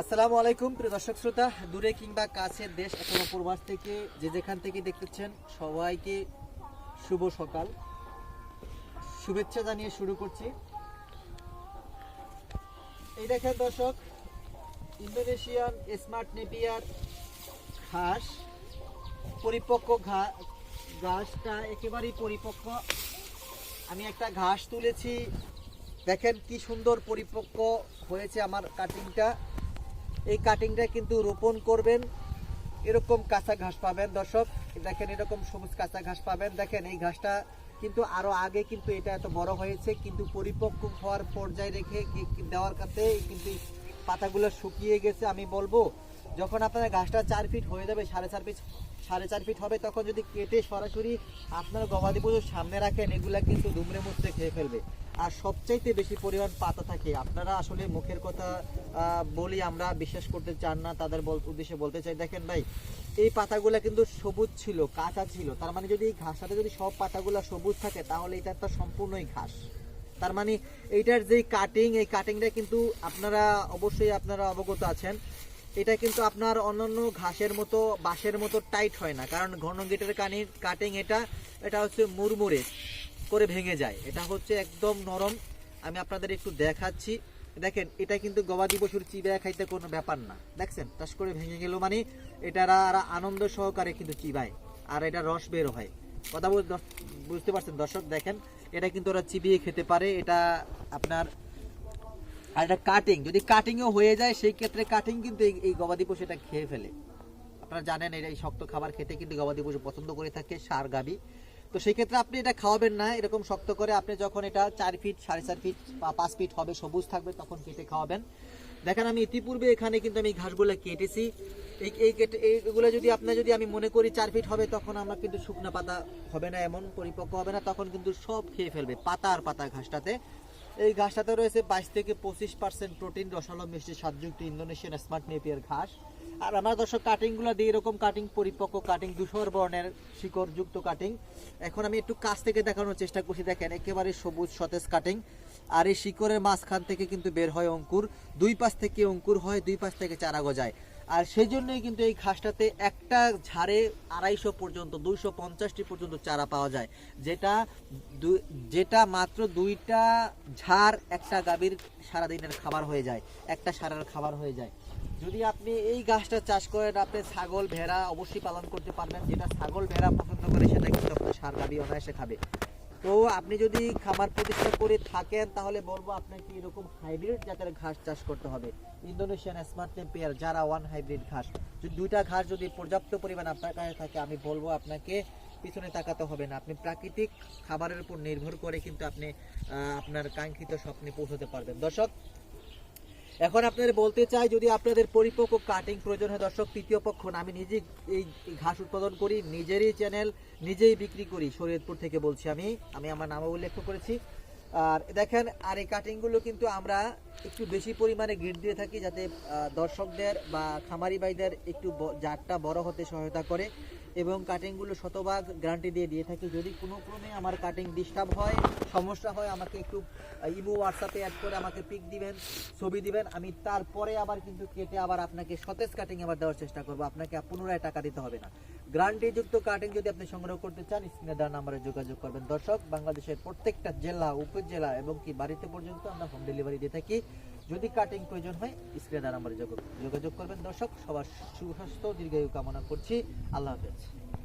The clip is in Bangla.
আসসালামু আলাইকুম, প্রিয় দর্শক শ্রোতা। দূরে কিংবা কাছের দেশ অথবা প্রবাস থেকে যে যেখান থেকে দেখতেছেন সবাইকে শুভ সকাল। শুভেচ্ছা জানিয়ে শুরু করছি। এই দেখেন দর্শক, ইন্দোনেশিয়ান স্মার্ট নেপিয়ার ঘাস, পরিপক্ক ঘাসটা একেবারেই পরিপক্ক। আমি একটা ঘাস তুলেছি। দেখেন কি সুন্দর পরিপক্ক হয়েছে আমার কাটিংটা এই কাটিংটা কিন্তু রোপণ করবেন। এরকম কাঁচা ঘাস পাবেন দর্শক। দেখেন এরকম সবুজ কাঁচা ঘাস পাবেন। দেখেন এই ঘাসটা কিন্তু আরও আগে কিন্তু এটা এত বড় হয়েছে, কিন্তু পরিপক্ক হওয়ার পর্যায়ে রেখে দেওয়ার কাছে কিন্তু পাতাগুলো শুকিয়ে গেছে, আমি বলব। যখন আপনার ঘাসটা চার ফিট হয়ে যাবে, সাড়ে চার ফিট সাড়ে চার ফিট হবে, তখন যদি কেটে সরাসরি আপনার গবাদি পশুর সামনে রাখেন, এগুলা কিন্তু দুমড়ে মুচড়ে খেয়ে ফেলবে। আর সবচাইতে বেশি পরিমাণ পাতা থাকে, আপনারা আসলে মুখের কথা বলি আমরা, বিশ্বাস করতে চান না, তাদের উদ্দেশ্যে বলতে চাই। দেখেন ভাই, এই পাতাগুলো কিন্তু সবুজ ছিল, কাঁচা ছিল, তার মানে যদি এই ঘাসটাতে যদি সব পাতাগুলো সবুজ থাকে, তাহলে এটা একটা সম্পূর্ণই ঘাস। তার মানে এইটার যেই কাটিং এই কাটিংটা কিন্তু আপনারা অবশ্যই আপনারা অবগত আছেন। এটা কিন্তু আপনার অন্যান্য ঘাসের মতো, বাঁশের মতো টাইট হয় না। কারণ ঘন গেটের কানি, কাটিং এটা এটা হচ্ছে মুরমুরে করে ভেঙে যায়। এটা হচ্ছে একদম নরম। আমি আপনাদের একটু দেখাচ্ছি। দেখেন, এটা কিন্তু গবাদি পশুর চিবায় খাইতে কোনো ব্যাপার না। দেখছেন? টাস করে ভেঙে গেল মানে এটারা আর আনন্দ সহকারে কিন্তু চিবায়। আর এটা রস বের হয়। কথা বুঝতে পারছেন দর্শক? দেখেন, এটা কিন্তু ওরা চিবিয়ে খেতে পারে। এটা আপনার আর এটা কাটিং যদি কাটিংও হয়ে যায়, সেই ক্ষেত্রে কাটিং কিন্তু এই- গবাদি পশু এটা খেয়ে ফেলে। আপনারা জানেন এটা এই শক্ত খাবার খেতে কিন্তু গবাদি পশু পছন্দ করে থাকে, সার, গাবি। তো সেই ক্ষেত্রে আপনি এটা খাওয়াবেন না, এরকম শক্ত করে আপনি যখন এটা চার ফিট সাড়ে চার ফিট বা পাঁচ ফিট হবে, সবুজ থাকবে, তখন কেটে খাওয়াবেন। দেখেন আমি ইতিপূর্বে এখানে কিন্তু আমি ঘাসগুলো কেটেছি। এই এই কেটে, এইগুলো যদি আপনার যদি আমি মনে করি চার ফিট হবে, তখন আমার কিন্তু শুকনো পাতা হবে না, এমন পরিপক্ক হবে না, তখন কিন্তু সব খেয়ে ফেলবে, পাতা আর পাতা ঘাসটাতে। এই ঘাসটাতে রয়েছে বাইশ থেকে পঁচিশ পার্সেন্ট প্রোটিন, রসালো, মিষ্টি, স্বাদযুক্ত ইন্দোনেশিয়ান স্মার্ট নেপিয়ার ঘাস। আর আমার দর্শক, কাটিংগুলো দিয়ে এরকম কাটিং, পরিপক্ক কাটিং, ধূসর বর্ণের শিকড়যুক্ত কাটিং। এখন আমি একটু কাছ থেকে দেখানোর চেষ্টা করছি, দেখেন, একেবারে সবুজ সতেজ কাটিং। আর এই শিকড়ের মাঝখান থেকে কিন্তু বের হয় অঙ্কুর। দুই পাশ থেকে অঙ্কুর হয়, দুই পাশ থেকে চারা গজায়। আর সেই জন্যই কিন্তু এই ঘাসটাতে একটা ঝাড়ে আড়াইশো পর্যন্ত, দুইশো পঞ্চাশটি পর্যন্ত চারা পাওয়া যায়। যেটা যেটা মাত্র দুইটা ঝাড় একটা গাভীর সারাদিনের খাবার হয়ে যায়, একটা সারার খাবার হয়ে যায়। যদি আপনি এই গাছটা চাষ করেন, আপনি ছাগল, ভেড়া অবশ্যই পালন করতে পারবেন। যেটা ছাগল, ভেড়া পছন্দ করে, সেটা কিন্তু আপনার সার গাভী অনায়াসে খাবে। তো আপনি যদি খামার প্রতিষ্ঠা করে থাকেন, তাহলে বলব আপনাকে এরকম হাইব্রিড জাতের ঘাস চাষ করতে হবে। ইন্দোনেশিয়ান স্মার্ট টেম্পিয়ার যারা ওয়ান হাইব্রিড ঘাস। যদি দুইটা ঘাস যদি পর্যাপ্ত পরিমাণ আপনার কাছে থাকে, আমি বলব আপনাকে পিছনে তাকাতে হবে না। আপনি প্রাকৃতিক খাবারের উপর নির্ভর করে কিন্তু আপনি আপনার কাঙ্ক্ষিত স্বপ্নে পৌঁছতে পারবেন। দর্শক এখন আপনাদের বলতে চাই, যদি আপনাদের পরিপক্ক কাটিং প্রয়োজন হয়, দর্শক, তৃতীয় পক্ষ আমি নিজেই এই ঘাস উৎপাদন করি, নিজেরই চ্যানেল নিজেই বিক্রি করি, শরীয়তপুর থেকে বলছি আমি আমি আমার নামও উল্লেখ করেছি। আর দেখেন, আর এই কাটিংগুলো কিন্তু আমরা একটু বেশি পরিমাণে গ্রিড দিয়ে থাকি, যাতে দর্শকদের বা খামারি ভাইদের একটু জাতটা বড় হতে সহায়তা করে। এবং কাটিংগুলো শতভাগ গ্যারান্টি দিয়ে দিয়ে থাকি। যদি কোনো ক্রমে আমার কাটিং ডিস্টার্ব হয়, সমস্যা হয়, আমাকে একটু ইমো হোয়াটসঅ্যাপে অ্যাড করে আমাকে পিক দিবেন, ছবি দিবেন, আমি তারপরে আবার কিন্তু কেটে আবার আপনাকে সতেজ কাটিং আবার দেওয়ার চেষ্টা করব। আপনাকে পুনরায় টাকা দিতে হবে না। গ্যারান্টিযুক্ত কাটিং যদি আপনি সংগ্রহ করতে চান স্ক্রিনে নাম্বারে যোগাযোগ করবেন। দর্শক, বাংলাদেশের প্রত্যেকটা জেলা, উপজেলা এবং কি বাড়িতে পর্যন্ত আমরা হোম ডেলিভারি দিয়ে থাকি। যদি কাটিং প্রয়োজন হয় স্ক্রিনে নাম্বারে যোগ- যোগাযোগ করবেন। দর্শক, সবার সুস্বাস্থ্য, দীর্ঘায়ু কামনা করছি। আল্লাহ হাফেজ।